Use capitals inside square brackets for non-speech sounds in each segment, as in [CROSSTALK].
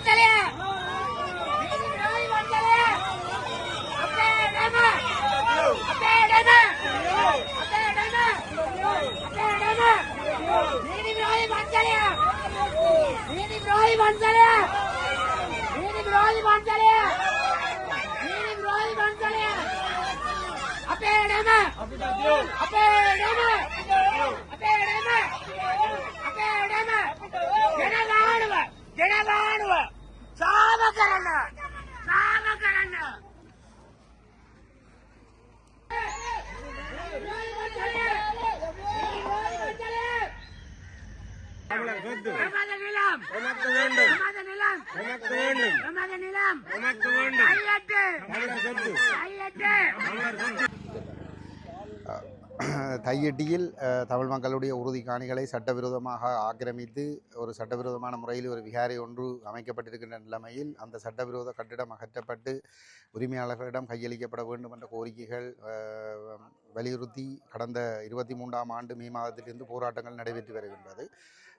வந்தலையா? நீதி விரோதி வந்தலையா அப்பே இடமா அப்பே இடமா நிலம் உனக்கு வேண்டும். [CLEARS THROAT] தையட்டியில் தமிழ் மக்களுடைய உறுதி காணிகளை சட்டவிரோதமாக ஆக்கிரமித்து ஒரு சட்டவிரோதமான முறையில் ஒரு விகாரை ஒன்று அமைக்கப்பட்டிருக்கின்ற நிலைமையில் அந்த சட்டவிரோத கட்டிடம் அகற்றப்பட்டு உரிமையாளர்களிடம் கையளிக்கப்பட வேண்டும் என்ற கோரிக்கைகள் வலியுறுத்தி கடந்த இருபத்தி மூன்றாம் ஆண்டு மே மாதத்திலிருந்து போராட்டங்கள் நடைபெற்று வருகின்றது.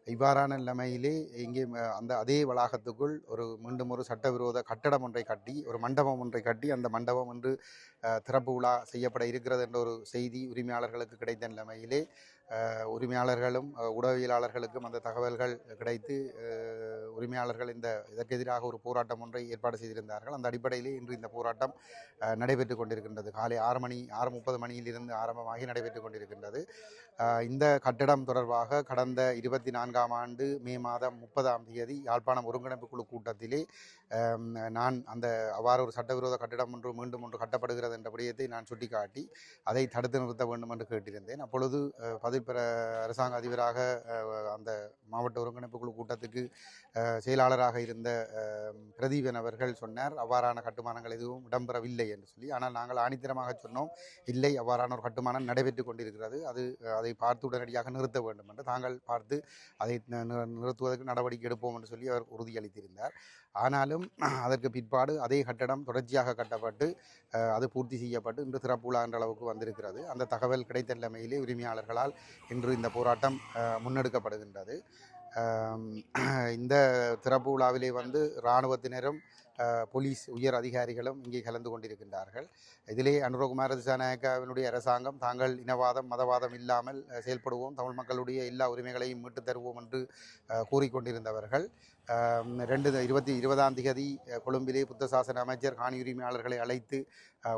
இவ்வாறான நிலைமையிலே இங்கே அந்த அதே வளாகத்துக்குள் ஒரு மீண்டும் ஒரு சட்டவிரோத கட்டடம் ஒன்றை கட்டி ஒரு மண்டபம் ஒன்றை கட்டி அந்த மண்டபம் ஒன்று திறப்பு விழா செய்யப்பட இருக்கிறது என்ற ஒரு செய்தி உரிமையாளர் உரிமையாளர்களுக்கு கிடைத்த நிலைமையிலே உரிமையாளர்களும் உடவியலாளர்களுக்கும் அந்த தகவல்கள் கிடைத்து உரிமையாளர்கள் இந்த இதற்கு எதிராக ஒரு போராட்டம் ஒன்றை ஏற்பாடு செய்திருந்தார்கள். அந்த அடிப்படையிலே இன்று இந்த போராட்டம் நடைபெற்று கொண்டிருக்கின்றது. காலை ஆறு மணி ஆறு முப்பது மணியிலிருந்து ஆரம்பமாகி நடைபெற்று கொண்டிருக்கின்றது. இந்த கட்டடம் தொடர்பாக கடந்த இருபத்தி நான்காம் ஆண்டு மே மாதம் முப்பதாம் தேதி யாழ்ப்பாணம் ஒருங்கிணைப்பு குழு கூட்டத்திலே நான் அந்த அவ்வாறு ஒரு சட்டவிரோத கட்டிடம் ஒன்று மீண்டும் ஒன்று கட்டப்படுகிறது என்ற விடயத்தை நான் சுட்டிக்காட்டி அதை தடுத்து நிறுத்த வேண்டும் என்று கேட்டிருந்தேன். அப்பொழுது பதவி பெற அரசாங்க அதிபராக அந்த மாவட்ட ஒருங்கிணைப்பு குழு அதற்கு செயலாளராக இருந்த பிரதீபன் அவர்கள் சொன்னார் அவ்வாறான கட்டுமானங்கள் எதுவும் இடம்பெறவில்லை என்று சொல்லி. ஆனால் நாங்கள் ஆணித்தரமாக சொன்னோம் இல்லை அவ்வாறான ஒரு கட்டுமானம் நடைபெற்று கொண்டிருக்கிறது. அது அதை பார்த்து உடனடியாக நிறுத்த வேண்டும் என்று. தாங்கள் பார்த்து அதை நிறுத்துவதற்கு நடவடிக்கை எடுப்போம் என்று சொல்லி அவர் உறுதியளித்திருந்தார். ஆனாலும் அதற்கு பிற்பாடு அதே கட்டடம் தொடர்ச்சியாக கட்டப்பட்டு அது பூர்த்தி செய்யப்பட்டு இன்று திறப்புலா என்ற அளவுக்கு வந்திருக்கிறது. அந்த தகவல் கிடைத்த நிலைமையிலே உரிமையாளர்களால் இன்று இந்த போராட்டம் முன்னெடுக்கப்படுகின்றது. [CLEARS THROAT] இந்த திறப்பு விழாவிலே வந்து இராணுவத்தினரும் போலீஸ் உயர் அதிகாரிகளும் இங்கே கலந்து கொண்டிருக்கின்றார்கள். இதிலே அனுரகுமார திசாநாயக்காவினுடைய அரசாங்கம் தாங்கள் இனவாதம் மதவாதம் இல்லாமல் செயல்படுவோம். தமிழ் மக்களுடைய எல்லா உரிமைகளையும் மீட்டுத் தருவோம் என்று கூறிக்கொண்டிருந்தவர்கள் ரெண்டு இருபத்தி இருபதாம் திகதி கொழும்பிலே புத்த சாசன அமைச்சர் காணி உரிமையாளர்களை அழைத்து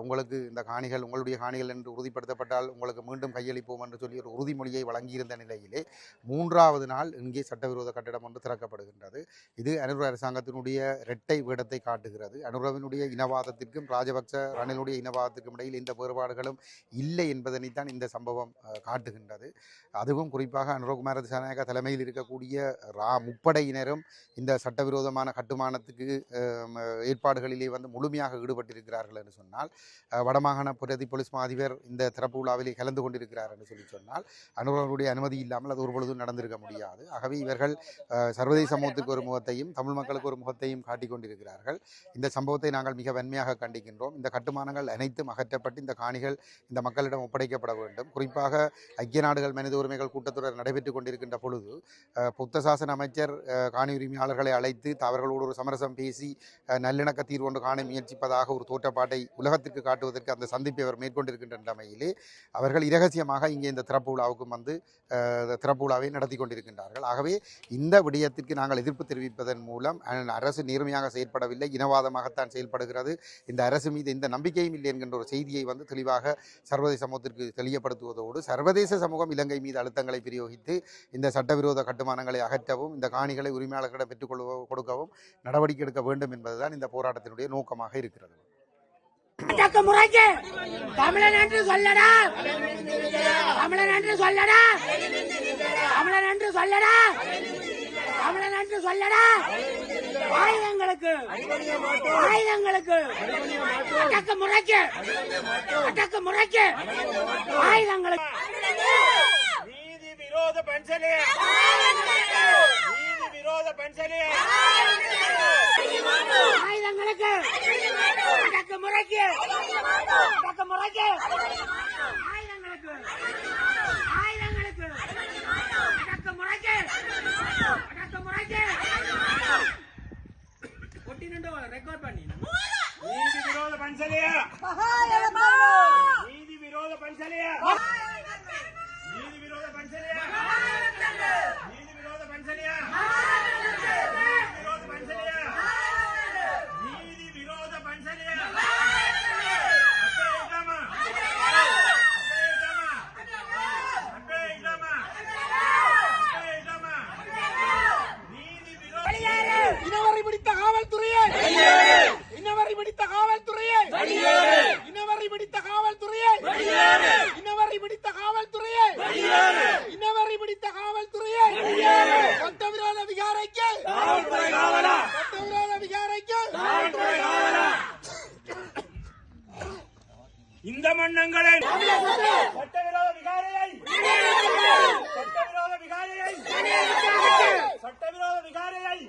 உங்களுக்கு இந்த காணிகள் உங்களுடைய காணிகள் என்று உறுதிப்படுத்தப்பட்டால் உங்களுக்கு மீண்டும் கையளிப்போம் என்று சொல்லி ஒரு உறுதிமொழியை வழங்கியிருந்த நிலையிலே மூன்றாவது நாள் இங்கே சட்டவிரோத கட்டிடம் ஒன்று திறக்கப்படுகின்றது. இது அனுர அரசாங்கத்தினுடைய இரட்டை வேடத்தை காட்டுகிறது. அனுரவினுடைய இனவாதத்திற்கும் ராஜபக்ச ரணிலுடைய இனவாதத்திற்கும் இடையில் எந்த வேறுபாடுகளும் இல்லை என்பதனைத்தான் இந்த சம்பவம் காட்டுகின்றது. அதுவும் குறிப்பாக அனுரகுமார திசாநாயக தலைமையில் இருக்கக்கூடிய ரா முப்படையினரும் இந்த சட்டவிரோதமான கட்டுமானத்துக்கு ஏற்பாடுகளிலே வந்து முழுமையாக ஈடுபட்டிருக்கிறார்கள் என்று சொன்னால் வடமாகாண பிரதி போலீஸ் மாதிபர் இந்த திறப்பு விழாவிலே கலந்து கொண்டிருக்கிறார் என்று சொல்லி சொன்னால் அனுரவர்களுடைய அனுமதி இல்லாமல் அது ஒரு பொழுதும் நடந்திருக்க முடியாது. ஆகவே இவர்கள் சர்வதேச சமூகத்துக்கு ஒரு முகத்தையும் தமிழ் மக்களுக்கு ஒரு முகத்தையும் காட்டிக் கொண்டிருக்கிறார்கள். இந்த சம்பவத்தை நாங்கள் மிக வன்மையாக கண்டிக்கின்றோம். இந்த கட்டுமானங்கள் அனைத்தும் அகற்றப்பட்டு இந்த காணிகள் இந்த மக்களிடம் ஒப்படைக்கப்பட வேண்டும். குறிப்பாக ஐக்கிய நாடுகள் மனித உரிமைகள் கூட்டத்தொடர் நடைபெற்றுக் கொண்டிருக்கின்ற பொழுது புத்த சாசன அமைச்சர் காணி உரிமையாளர்களை அழைத்து அவர்களோடு ஒரு சமரசம் பேசி நல்லிணக்க தீர்வு ஒன்று காண முயற்சிப்பதாக ஒரு தோற்றப்பாட்டை உலகத்திற்கு காட்டுவதற்கு அந்த சந்திப்பை அவர் மேற்கொண்டிருக்கின்ற நிலைமையிலே அவர்கள் இரகசியமாக இங்கே இந்த திறப்பு விழாவுக்கும் வந்து திறப்பு விழாவை நடத்தி கொண்டிருக்கின்றார்கள். ஆகவே இந்த விடயத்திற்கு நாங்கள் எதிர்ப்பு தெரிவிப்பதன் மூலம் அரசு நேர்மையாக செயற்படவில்லை. இல்லை இனவாதமாகத்தான் செயல்படுகிறது. இந்த அரசு மீது எந்த நம்பிக்கையும் இல்லை என்கின்ற ஒரு செய்தியை வந்து தெளிவாக சர்வதேச சமூகத்திற்கு தெளியப்படுத்துவதோடு சர்வதேச சமூகம் இலங்கை மீது அழுத்தங்களை பிரயோகித்து இந்த சட்டவிரோத கட்டுமானங்களை அகற்றவும் இந்த காணிகளை உரிமையாளர்களிடம் பெற்றுக்கொள்ள கொடுக்கவும் நடவடிக்கை எடுக்க வேண்டும் என்பதுதான் இந்த போராட்டத்தினுடைய நோக்கமாக இருக்கிறது. முறைக்கு! தமிழன் என்று சொல்லடா! தமிழன் என்று சொல்லடா! தமிழன் என்று சொல்லடா! என்று சொல்லடா. ஆயுதங்களுக்கு ஆயுதங்களுக்கு அடக்கு முறைக்கு அடக்கு முறைக்கு ஆயுதங்களுக்கு. நீதி விரோத பென்சலே நீதி விரோத பென்சலே ஆயுதங்களுக்கு அடக்கு முறைக்கு அடக்கு முறைக்கு 这里。好，有。இந்த மன்னங்களை! சட்டவிரோத விகாரையை! சட்டவிரோத விகாரையை! சட்டவிரோத விகாரையை!